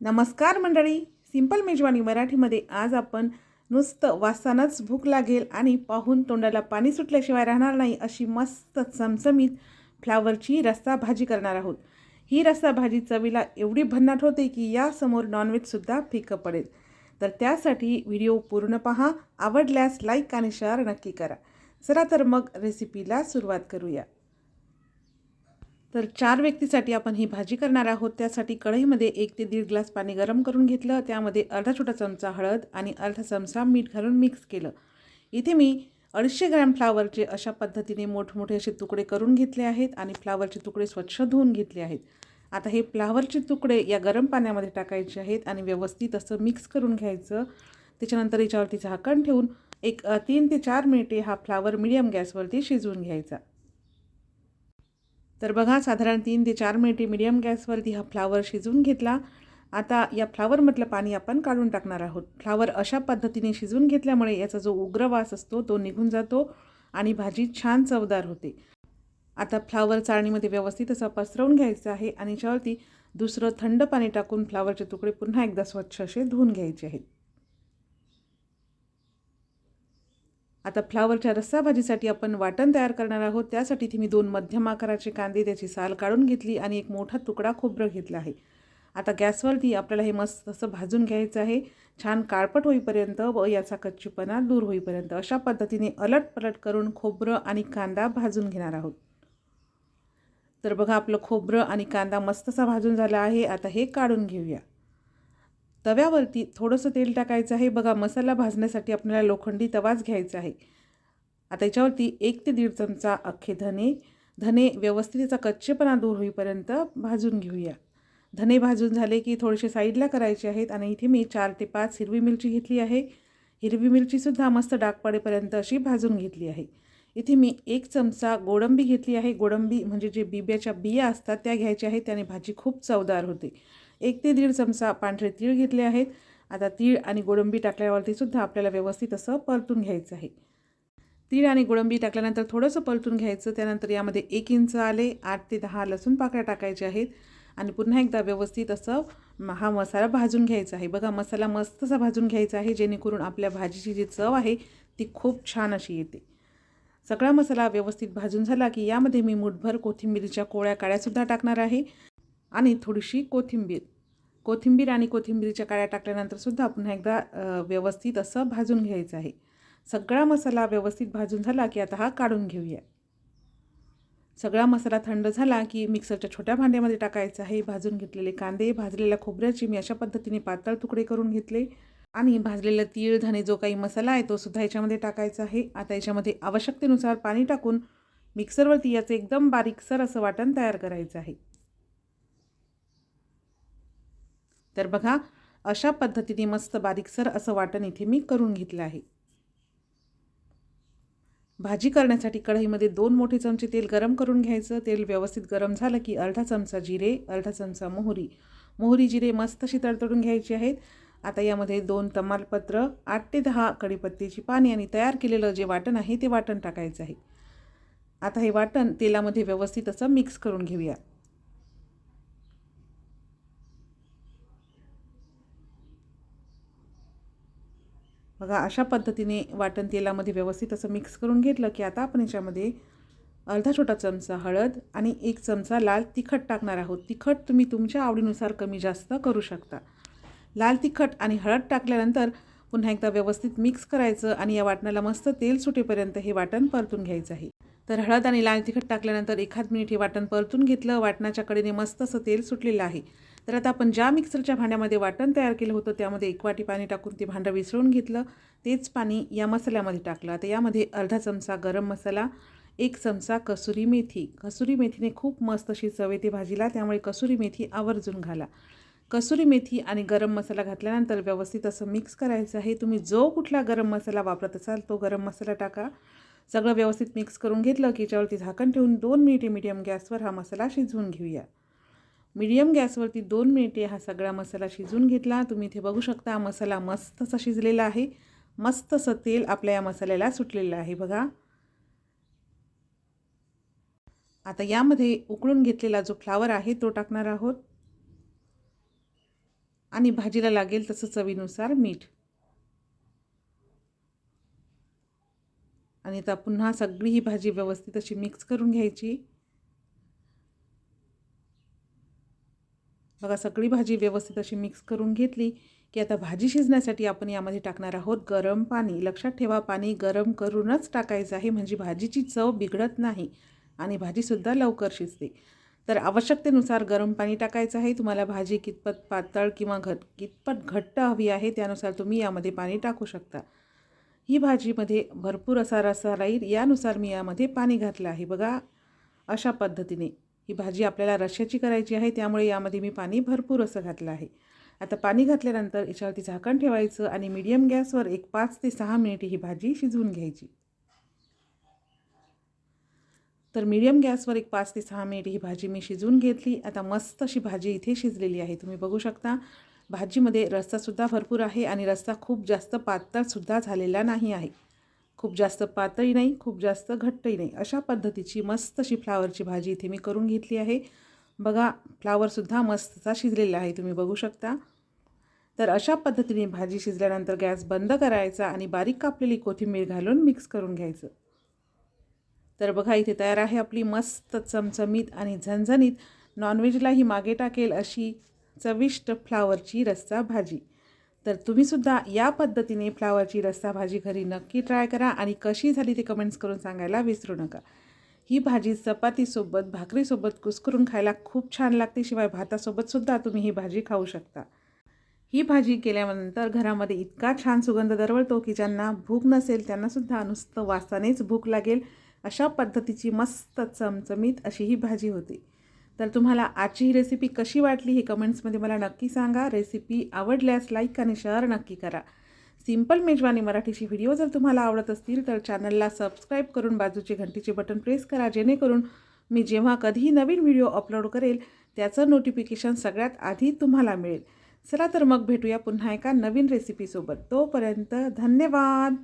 नमस्कार मंडळी. सिंपल मेजवानी मराठीमध्ये आज आपण नुसतं वासानंच भूक लागेल आणि पाहून तोंडाला पाणी सुटल्याशिवाय राहणार नाही अशी मस्त चमचमीत फ्लावरची रस्सा भाजी करणार आहोत. ही रस्सा भाजी चवीला एवढी भन्नाट होते की यासमोर नॉनव्हेजसुद्धा फिकं पडेल. तर त्यासाठी व्हिडिओ पूर्ण पहा आवडल्यास लाईक आणि शेअर नक्की करा. चला तर मग रेसिपीला सुरुवात करूया. तर चार व्यक्तीसाठी आपण ही भाजी करणार आहोत. त्यासाठी कढईमध्ये एक ते दीड ग्लास पाणी गरम करून घेतलं. त्यामध्ये अर्धा छोटा चमचा हळद आणि अर्धा चमचा मीठ घालून मिक्स केलं. इथे मी अडीचशे ग्रॅम फ्लावरचे अशा पद्धतीने मोठमोठे असे तुकडे करून घेतले आहेत आणि फ्लावरचे तुकडे स्वच्छ धुवून घेतले आहेत. आता हे फ्लावरचे तुकडे या गरम पाण्यामध्ये टाकायचे आहेत आणि व्यवस्थित असं मिक्स करून घ्यायचं. त्याच्यानंतर याच्यावरती झाकण ठेवून एक तीन ते चार मिनिटे हा फ्लावर मिडियम गॅसवरती शिजवून घ्यायचा. तर बघा साधारण तीन ते चार मिनिटे मिडियम गॅसवरती हा फ्लावर शिजवून घेतला. आता या फ्लावरमधलं पाणी आपण काढून टाकणार आहोत. फ्लावर अशा पद्धतीने शिजवून घेतल्यामुळे याचा जो उग्र वास असतो तो निघून जातो आणि भाजी छान चवदार होते. आता फ्लावर चाळणीमध्ये व्यवस्थित असा पसरवून घ्यायचा आहे आणि याच्यावरती दुसरं थंड पाणी टाकून फ्लावरचे तुकडे पुन्हा एकदा स्वच्छ असे धुवून घ्यायचे आहेत. आता फ्लावरच्या रस्सा भाजीसाठी आपण वाटण तयार करणार आहोत. त्यासाठी इथे मी दोन मध्यम आकाराचे कांदे त्याची साल काढून घेतली आणि एक मोठा तुकडा खोबरं घेतला आहे. आता गॅसवरती आपल्याला हे मस्त असं भाजून घ्यायचं आहे. छान काळपट होईपर्यंत व याचा कच्चीपणा दूर होईपर्यंत अशा पद्धतीने अलट पलट करून खोबरं आणि कांदा भाजून घेणार आहोत. तर बघा आपलं खोबरं आणि कांदा मस्तसा भाजून झाला आहे. आता हे काढून घेऊया. तव्यावरती थोडंसं तेल टाकायचं आहे. बघा मसाला भाजण्यासाठी आपल्याला लोखंडी तवाच घ्यायचा आहे. आता याच्यावरती एक ते दीड चमचा अख्खे धने धने व्यवस्थित त्याचा कच्चेपणा दूर होईपर्यंत भाजून घेऊया. धने भाजून झाले की थोडेसे साईडला करायचे आहेत आणि इथे मी चार ते पाच हिरवी मिरची घेतली आहे. हिरवी मिरचीसुद्धा मस्त डाग पडेपर्यंत अशी भाजून घेतली आहे. इथे मी एक चमचा गोडंबी घेतली आहे. गोडंबी म्हणजे जे बिब्याच्या बिया असतात त्या घ्यायच्या आहेत. त्याने भाजी खूप चवदार होते. एक ते दीड चमचा पांढरे तीळ घेतले आहेत. आता तीळ आणि गोडंबी टाकल्यावरती सुद्धा आपल्याला व्यवस्थित असं परतून घ्यायचं आहे. तीळ आणि गोडंबी टाकल्यानंतर थोडंसं परतून घ्यायचं. त्यानंतर यामध्ये एक इंच आले आठ ते दहा लसूण पाकळ्या टाकायच्या आहेत. आणि पुन्हा एकदा व्यवस्थित असं हा मसाला भाजून घ्यायचा आहे. बघा मसाला मस्तसा भाजून घ्यायचा आहे जेणेकरून आपल्या भाजीची जी चव आहे ती खूप छान अशी येते. सगळा मसाला व्यवस्थित भाजून झाला की यामध्ये मी मुठभर कोथिंबीरीच्या कोळ्या काळ्यासुद्धा टाकणार आहे. आणि थोडीशी कोथिंबीर. कोथिंबीर आणि कोथिंबीरीच्या काळ्या टाकल्यानंतर सुद्धा पुन्हा एकदा व्यवस्थित असं भाजून घ्यायचं आहे. सगळा मसाला व्यवस्थित भाजून झाला की आता हा काढून घेऊया. सगळा मसाला थंड झाला की मिक्सरच्या छोट्या भांड्यामध्ये टाकायचा आहे. भाजून घेतलेले कांदे भाजलेल्या खोबऱ्याची मी अशा पद्धतीने पातळ तुकडे करून घेतले. आणि भाजलेला तीळ धने जो काही मसाला आहे तो सुद्धा याच्यामध्ये टाकायचा आहे. आता याच्यामध्ये आवश्यकतेनुसार पाणी टाकून मिक्सरवरती याचं एकदम बारीकसर असं वाटण तयार करायचं आहे. तर बघा अशा पद्धतीने मस्त बारीकसर असं वाटण इथे मी करून घेतलं आहे. भाजी करण्यासाठी कढईमध्ये दोन मोठे चमचे तेल गरम करून घ्यायचं. तेल व्यवस्थित गरम झालं की अर्धा चमचा जिरे अर्धा चमचा मोहरी. मोहरी जिरे मस्त अशी तडतडून घ्यायची आहेत. आता यामध्ये दोन तमालपत्र आठ ते दहा कढीपत्त्याची पाने आणि तयार केलेलं जे वाटण आहे ते वाटण टाकायचं आहे. आता हे वाटण तेलामध्ये व्यवस्थित असं मिक्स करून घेऊया. बघा अशा पद्धतीने वाटण तेलामध्ये व्यवस्थित असं मिक्स करून घेतलं की आता आपण याच्यामध्ये अर्धा छोटा चमचा हळद आणि एक चमचा लाल तिखट टाकणार आहोत. तिखट तुम्ही तुमच्या आवडीनुसार कमी जास्त करू शकता. लाल तिखट आणि हळद टाकल्यानंतर पुन्हा एकदा व्यवस्थित मिक्स करायचं आणि या वाटणाला मस्त तेल सुटेपर्यंत हे वाटण परतून घ्यायचं आहे. तर हळद आणि लाल तिखट टाकल्यानंतर एखाद मिनिट हे वाटण परतून घेतलं. वाटणाच्या कडेने मस्त असं तेल सुटलेलं आहे. तर आता आपण ज्या मिक्सरच्या भांड्यामध्ये वाटण तयार केलं होतं त्यामध्ये एक वाटी पाणी टाकून ते भांडं विसळून घेतलं. तेच पाणी या मसाल्यामध्ये टाकलं. आता यामध्ये अर्धा चमचा गरम मसाला एक चमचा कसुरी मेथी. कसुरी मेथीने खूप मस्त अशी चव येते भाजीला त्यामुळे कसुरी मेथी आवर्जून घाला. कसुरी मेथी आणि गरम मसाला घातल्यानंतर व्यवस्थित असं मिक्स करायचं आहे. तुम्ही जो कुठला गरम मसाला वापरत असाल तो गरम मसाला टाका. सगळं व्यवस्थित मिक्स करून घेतलं की याच्यावरती झाकण ठेवून दोन मिनिटे मीडियम गॅसवर हा मसाला शिजवून घेऊया. मीडियम गॅसवरती दोन मिनिटे हा सगळा मसाला शिजून घेतला. तुम्ही इथे बघू शकता मसाला मस्त असा शिजलेला आहे. मस्त असं तेल आपल्या या मसाल्याला सुटलेलं आहे बघा. आता यामध्ये उकळून घेतलेला जो फ्लावर आहे तो टाकणार आहोत. आणि भाजीला लागेल तसं चवीनुसार मीठ. आणि आता पुन्हा सगळी ही भाजी व्यवस्थित अशी मिक्स करून घ्यायची. बघा सगळी भाजी व्यवस्थित अशी मिक्स करून घेतली की आता भाजी शिजण्यासाठी आपण यामध्ये टाकणार आहोत गरम पाणी. लक्षात ठेवा पाणी गरम करूनच टाकायचं आहे. म्हणजे भाजीची चव बिघडत नाही आणि भाजीसुद्धा लवकर शिजते. तर आवश्यकतेनुसार गरम पाणी टाकायचं आहे. तुम्हाला भाजी कितपत पातळ किंवा घट कितपत घट्ट हवी आहे त्यानुसार तुम्ही यामध्ये पाणी टाकू शकता. ही भाजीमध्ये भरपूर असा रसा राहील यानुसार मी यामध्ये पाणी घातलं आहे. बघा अशा पद्धतीने. ही भाजी आपल्याला रश्याची करायची आहे त्यामुळे यामध्ये मी पाणी भरपूर असं घातलं आहे. आता पाणी घातल्यानंतर याच्यावरती झाकण ठेवायचं आणि मीडियम गॅसवर एक पाच ते सहा मिनिटे ही भाजी शिजवून घ्यायची. तर मीडियम गॅसवर एक पाच ते सहा मिनिट ही भाजी मी शिजवून घेतली. आता मस्त अशी भाजी इथे शिजलेली आहे. तुम्ही बघू शकता भाजीमध्ये रस्सासुद्धा भरपूर आहे आणि रस्सा खूप जास्त पातळसुद्धा झालेला नाही आहे. खूप जास्त पातळी नाही खूप जास्त घट्टही नाही. अशा पद्धतीची मस्त अशी फ्लावरची भाजी इथे मी करून घेतली आहे. बघा फ्लावरसुद्धा मस्तचा शिजलेला आहे तुम्ही बघू शकता. तर अशा पद्धतीने भाजी शिजल्यानंतर गॅस बंद करायचा आणि बारीक कापलेली कोथिंबीर घालून मिक्स करून घ्यायचं. तर बघा इथे तयार आहे आपली मस्त चमचमीत आणि झणझणीत नॉनव्हेजलाही मागे टाकेल अशी चविष्ट फ्लावरची रस्सा भाजी. तर तुम्हीसुद्धा या पद्धतीने फ्लावरची रस्सा भाजी घरी नक्की ट्राय करा आणि कशी झाली ते कमेंट्स करून सांगायला विसरू नका. ही भाजी चपातीसोबत भाकरीसोबत कुस्करून खायला खूप छान लागते शिवाय भातासोबतसुद्धा तुम्ही ही भाजी खाऊ शकता. ही भाजी केल्यानंतर घरामध्ये इतका छान सुगंध दरवळतो की ज्यांना भूक नसेल त्यांनासुद्धा नुसतं वासानेच भूक लागेल. अशा पद्धतीची मस्त चमचमीत अशी ही भाजी होती. तर तुम्हाला आजची ही रेसिपी कशी वाटली हे कमेंट्समध्ये मला नक्की सांगा. रेसिपी आवडल्यास लाईक आणि शेअर नक्की करा. सिंपल मेजवानी मराठीची व्हिडिओ जर तुम्हाला आवडत असतील तर चॅनलला सबस्क्राईब करून बाजूचे घंटीचे बटन प्रेस करा जेणेकरून मी जेव्हा कधीही नवीन व्हिडिओ अपलोड करेल त्याचं नोटिफिकेशन सगळ्यात आधी तुम्हाला मिळेल. चला तर मग भेटूया पुन्हा एका नवीन रेसिपीसोबत तोपर्यंत धन्यवाद!